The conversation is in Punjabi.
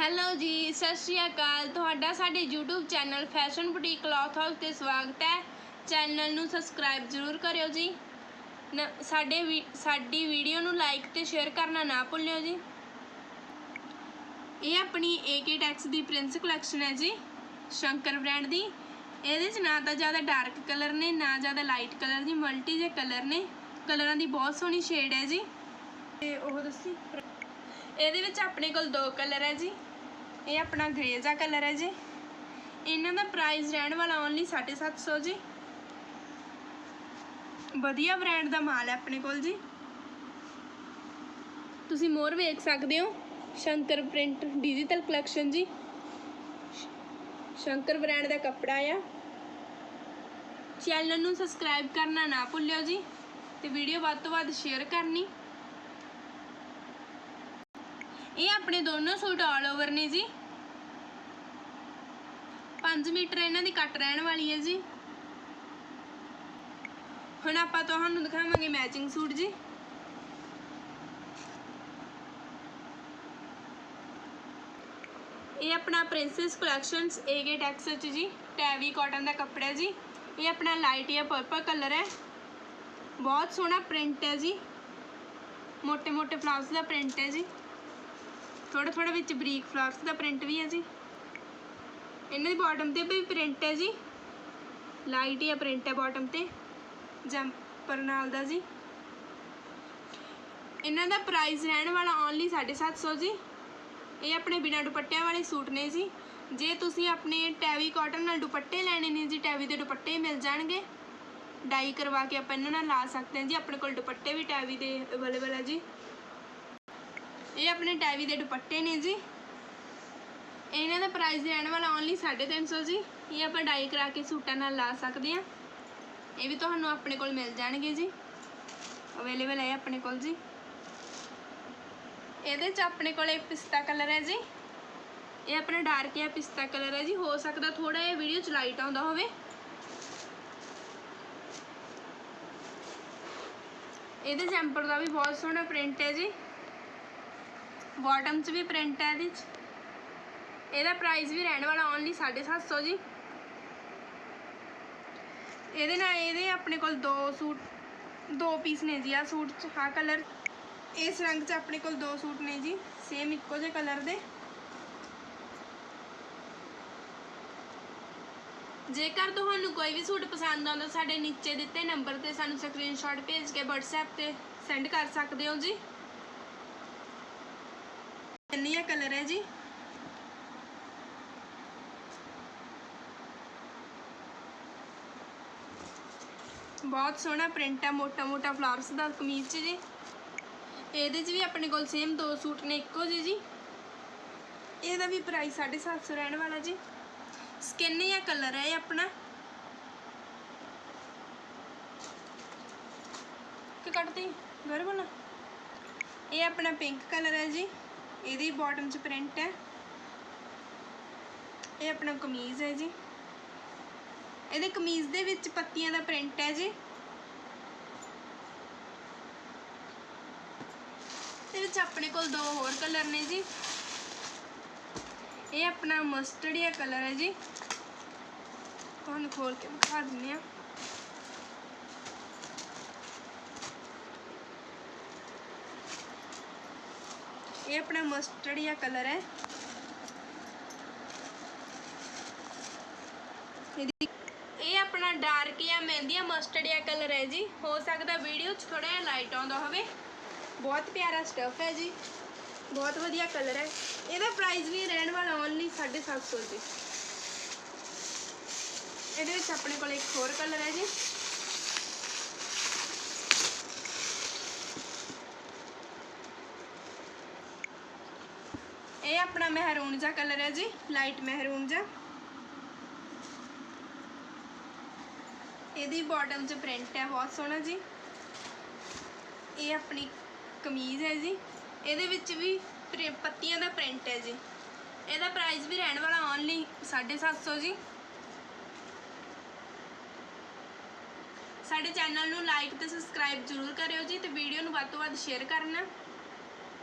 ਹੈਲੋ ਜੀ, ਸਤਿ ਸ਼੍ਰੀ ਅਕਾਲ। ਤੁਹਾਡਾ ਸਾਡੇ YouTube channel fashion boutique cloth house ਤੇ ਸਵਾਗਤ ਹੈ। ਚੈਨਲ ਨੂੰ ਸਬਸਕ੍ਰਾਈਬ ਜ਼ਰੂਰ ਕਰਿਓ ਜੀ। ਨ- ਸਾਡੇ ਵੀ, ਸਾਡੀ ਵੀਡੀਓ ਨੂੰ ਲਾਈਕ ਤੇ ਸ਼ੇਅਰ ਕਰਨਾ ਨਾ ਭੁੱਲਿਓ ਜੀ। ਇਹ ਆਪਣੀ AK ਟੈਕਸ ਦੀ ਪ੍ਰਿੰਸ ਕਲੈਕਸ਼ਨ ਹੈ ਜੀ, ਸ਼ੰਕਰ ਬ੍ਰਾਂਡ ਦੀ। ਇਹਦੇ 'ਚ ਨਾ ਤਾਂ ਜ਼ਿਆਦਾ ਡਾਰਕ ਕਲਰ ਨੇ, ਨਾ ਜ਼ਿਆਦਾ ਲਾਈਟ ਕਲਰ ਜੀ ਮਲਟੀ ਜੇ ਕਲਰ ਨੇ। ਕਲਰਾਂ ਦੀ ਬਹੁਤ ਸੋਹਣੀ ਸ਼ੇਡ ਹੈ ਜੀ। ਤੇ ਉਹ ਦੱਸੀ ਇਹਦੇ ਵਿੱਚ ਆਪਣੇ ਕੋਲ ਦੋ ਕਲਰ ਹੈ ਜੀ। ਇਹ ਆਪਣਾ ਗ੍ਰੇਜ਼ਾ ਕਲਰ ਹੈ ਜੀ। ਇਹਨਾਂ ਦਾ ਪ੍ਰਾਈਸ ਰਹਿਣ ਵਾਲਾ ਓਨਲੀ 750 ਜੀ। ਵਧੀਆ ਬ੍ਰਾਂਡ ਦਾ ਮਾਲ ਹੈ ਆਪਣੇ ਕੋਲ ਜੀ। ਤੁਸੀਂ ਮੋਰ ਵੇਖ ਸਕਦੇ ਹੋ। ਸ਼ੰਕਰ ਪ੍ਰਿੰਟ ਡਿਜੀਟਲ ਕਲੈਕਸ਼ਨ ਜੀ। ਸ਼ੰਕਰ ਬ੍ਰਾਂਡ ਦਾ ਕੱਪੜਾ ਆ। ਚੈਨਲ ਨੂੰ ਸਬਸਕ੍ਰਾਈਬ ਕਰਨਾ ਨਾ ਭੁੱਲਿਓ ਜੀ। ਤੇ ਵੀਡੀਓ ਵੱਧ ਤੋਂ ਵੱਧ ਸ਼ੇਅਰ ਕਰਨੀ। ਇਹ ਆਪਣੇ ਦੋਨੋਂ ਸੂਟ ਆਲ ਓਵਰ ਨੇ ਜੀ। ਪੰਜ ਮੀਟਰ ਇਹਨਾਂ ਦੀ ਕੱਟ ਰਹਿਣ ਵਾਲੀ ਹੈ ਜੀ। ਹੁਣ ਆਪਾਂ ਤੁਹਾਨੂੰ ਦਿਖਾਵਾਂਗੇ ਮੈਚਿੰਗ ਸੂਟ ਜੀ। ਇਹ ਆਪਣਾ ਪ੍ਰਿੰਸੈਸ ਕਲੈਕਸ਼ਨਸ ਏਗੇ ਟੈਕਸਟ ਚ ਜੀ ਟੈਵੀ ਕਾਟਨ ਦਾ ਕੱਪੜਾ ਜੀ। ਇਹ ਆਪਣਾ ਲਾਈਟ ਜਾਂ ਪਰਪਲ ਕਲਰ ਹੈ। ਬਹੁਤ ਸੋਹਣਾ ਪ੍ਰਿੰਟ ਹੈ ਜੀ। ਮੋٹے ਮੋٹے ਫਲਾਵਰਸ ਦਾ ਪ੍ਰਿੰਟ ਹੈ ਜੀ। ਥੋੜਾ ਥੋੜਾ ਵਿੱਚ ਬਰੀਕ ਫਲਾਵਰਸ ਦਾ ਪ੍ਰਿੰਟ ਵੀ ਹੈ ਜੀ। ਇਹਨਾਂ ਦੀ ਬਾਟਮ ਤੇ ਵੀ ਪ੍ਰਿੰਟ ਹੈ ਜੀ। ਲਾਈਟ ਹੀ ਪ੍ਰਿੰਟ ਹੈ ਬਾਟਮ ਤੇ, ਜੰਪਰ ਨਾਲ ਦਾ ਜੀ। ਇਹਨਾਂ ਦਾ ਪ੍ਰਾਈਸ ਰਹਿਣ ਵਾਲਾ ਓਨਲੀ 750 ਜੀ। ਇਹ ਆਪਣੇ ਬਿਨਾਂ ਦੁਪੱਟਿਆਂ ਵਾਲੇ ਸੂਟ ਨੇ ਜੀ। ਜੇ ਤੁਸੀਂ ਆਪਣੇ ਟੈਵੀ ਕਾਟਨ ਨਾਲ ਦੁਪੱਟੇ ਲੈਣੇ ਨੇ ਜੀ ਟੈਵੀ ਦੇ ਦੁਪੱਟੇ ਮਿਲ ਜਾਣਗੇ। ਡਾਈ ਕਰਵਾ ਕੇ ਆਪਾਂ ਇਹਨਾਂ ਨਾਲ ਲਾ ਸਕਦੇ ਹਾਂ ਜੀ। ਆਪਣੇ ਕੋਲ ਦੁਪੱਟੇ ਵੀ ਟੈਵੀ ਦੇ ਅਵੇਲੇਬਲ ਹੈ ਜੀ। ਇਹ ਆਪਣੇ ਟੈਵੀ ਦੇ ਦੁਪੱਟੇ ਨੇ ਜੀ। ਇਹਨਾਂ ਦਾ ਪ੍ਰਾਈਸ ਰਹਿਣ ਵਾਲਾ ਓਨਲੀ 350 ਜੀ। ਇਹ ਆਪਾਂ ਡਾਈ ਕਰਾ ਕੇ ਸੂਟਾਂ ਨਾਲ ਲਾ ਸਕਦੇ ਹਾਂ। ਇਹ ਵੀ ਤੁਹਾਨੂੰ ਆਪਣੇ ਕੋਲ ਮਿਲ ਜਾਣਗੇ ਜੀ। ਅਵੇਲੇਬਲ ਹੈ ਆਪਣੇ ਕੋਲ ਜੀ। ਇਹਦੇ ਚ ਆਪਣੇ ਕੋਲ ਇਹ ਪਿਸਤਾ ਕਲਰ ਹੈ ਜੀ। ਇਹ ਆਪਣਾ ਡਾਰਕ ਹੈ ਪਿਸਤਾ ਕਲਰ ਹੈ ਜੀ। ਹੋ ਸਕਦਾ ਥੋੜਾ ਜਿਹਾ ਵੀਡੀਓ ਚ ਲਾਈਟ ਆਉਂਦਾ ਹੋਵੇ। ਇਹਦੇ ਜੈਂਪਰ ਦਾ ਵੀ ਬਹੁਤ ਸੋਹਣਾ ਪ੍ਰਿੰਟ ਹੈ ਜੀ। ਬਾਟਮ 'ਚ ਵੀ ਪ੍ਰਿੰਟ ਹੈ ਇਹਦੇ 'ਚ। ਇਹਦਾ ਪ੍ਰਾਈਸ ਵੀ ਰਹਿਣ ਵਾਲਾ ਓਨਲੀ 750 ਜੀ। ਇਹਦੇ ਨਾਲ ਇਹਦੇ ਆਪਣੇ ਕੋਲ ਦੋ ਸੂਟ, ਦੋ ਪੀਸ ਨੇ ਜੀ ਆ ਸੂਟ 'ਚ ਹਾਂ ਕਲਰ ਇਸ ਰੰਗ 'ਚ ਆਪਣੇ ਕੋਲ ਦੋ ਸੂਟ ਨੇ ਜੀ ਸੇਮ ਇੱਕੋ ਜਿਹੇ ਕਲਰ ਦੇ। ਜੇਕਰ ਤੁਹਾਨੂੰ ਕੋਈ ਵੀ ਸੂਟ ਪਸੰਦ ਆਉਂਦਾ, ਸਾਡੇ ਨੀਚੇ ਦਿੱਤੇ ਨੰਬਰ ਤੇ ਸਾਨੂੰ ਸਕਰੀਨਸ਼ਾਟ ਭੇਜ ਕੇ WhatsApp ਤੇ ਸੈਂਡ ਕਰ ਸਕਦੇ ਹੋ ਜੀ। ਇੰਨੀਆ ਕਲਰ ਹੈ ਜੀ? ਬਹੁਤ ਸੋਹਣਾ ਪ੍ਰਿੰਟ ਹੈ ਮੋਟਾ ਮੋਟਾ ਫਲਾਵਰਸ ਦਾ ਕਮੀਜ਼ 'ਚ ਜੀ। ਇਹਦੇ 'ਚ ਵੀ ਆਪਣੇ ਕੋਲ ਸੇਮ ਦੋ ਸੂਟ ਨੇ, ਇੱਕੋ ਜਿਹੇ ਜੀ। ਇਹਦਾ ਵੀ ਪ੍ਰਾਈਸ 750 ਰਹਿਣ ਵਾਲਾ ਜੀ। ਸਕਿਨ ਜਾਂ ਕਲਰ ਹੈ ਇਹ ਆਪਣਾ? ਕਿ ਕੱਟਦੀ ਘਰ ਬਣਾ ਇਹ ਆਪਣਾ ਪਿੰਕ ਕਲਰ ਹੈ ਜੀ। ਇਹਦੀ ਬਾਟਮ 'ਚ ਪ੍ਰਿੰਟ ਹੈ। ਇਹ ਆਪਣਾ ਕਮੀਜ਼ ਹੈ ਜੀ। ਇਹਦੇ ਕਮੀਜ਼ ਦੇ ਵਿੱਚ ਪੱਤੀਆਂ ਦਾ ਪ੍ਰਿੰਟ ਹੈ ਜੀ। ਇਹਦੇ ਵਿੱਚ ਆਪਣੇ ਕੋਲ ਦੋ ਹੋਰ ਕਲਰ ਨੇ ਜੀ। ਇਹ ਆਪਣਾ ਮਸਟਰਡ ਜਿਹਾ ਕਲਰ ਹੈ ਜੀ। ਤੁਹਾਨੂੰ ਖੋਲ ਕੇ ਦਿਖਾ ਦਿੰਦੇ ਆ ਇਹ ਆਪਣਾ ਮਸਟਰਡ ਜਿਹਾ ਕਲਰ ਹੈ। ਇਹ ਆਪਣਾ ਡਾਰਕ ਜਾਂ ਮਹਿੰਦੀ ਜਾਂ ਮਸਟਰਡ ਜਾਂ ਕਲਰ ਹੈ ਜੀ। ਹੋ ਸਕਦਾ ਵੀਡੀਓ 'ਚ ਥੋੜਾ ਜਿਹਾ ਲਾਈਟ ਆਉਂਦਾ ਹੋਵੇ। ਬਹੁਤ ਪਿਆਰਾ ਸਟਫ ਹੈ ਜੀ। ਬਹੁਤ ਵਧੀਆ ਕਲਰ ਹੈ। ਇਹਦਾ ਪ੍ਰਾਈਸ ਵੀ ਰਹਿਣ ਵਾਲਾ ਓਨਲੀ 750 ਜੀ ਇਹਦੇ ਵਿੱਚ ਆਪਣੇ ਕੋਲ ਇੱਕ ਹੋਰ ਕਲਰ ਹੈ ਜੀ ਇਹ ਆਪਣਾ ਮਹਿਰੂਨ ਜਿਹਾ ਕਲਰ ਹੈ ਜੀ ਲਾਈਟ ਮਹਿਰੂਨ ਜਿਹਾ। ਇਹਦੀ ਬਾਟਮ 'ਚ ਪ੍ਰਿੰਟ ਹੈ, ਬਹੁਤ ਸੋਹਣਾ ਜੀ। ਇਹ ਆਪਣੀ ਕਮੀਜ਼ ਹੈ ਜੀ। ਇਹਦੇ ਵਿੱਚ ਵੀ ਪ੍ਰਿ- ਪੱਤੀਆਂ ਦਾ ਪ੍ਰਿੰਟ ਹੈ ਜੀ। ਇਹਦਾ ਪ੍ਰਾਈਸ ਵੀ ਰਹਿਣ ਵਾਲਾ ਓਨਲੀ 750 ਜੀ। ਸਾਡੇ ਚੈਨਲ ਨੂੰ ਲਾਈਕ ਤੇ ਸਬਸਕ੍ਰਾਈਬ ਜ਼ਰੂਰ ਕਰਿਓ ਜੀ ਤੇ ਵੀਡੀਓ ਨੂੰ ਵੱਧ ਤੋਂ ਵੱਧ ਸ਼ੇਅਰ ਕਰਨਾ।